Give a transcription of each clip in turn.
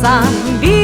Moçambique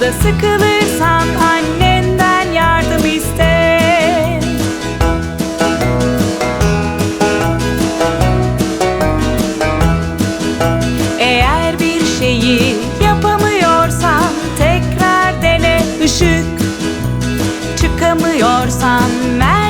Da sıkılırsan annenden yardım iste. Eğer bir şeyi yapamıyorsan tekrar dene ışık. Çıkamıyorsan mer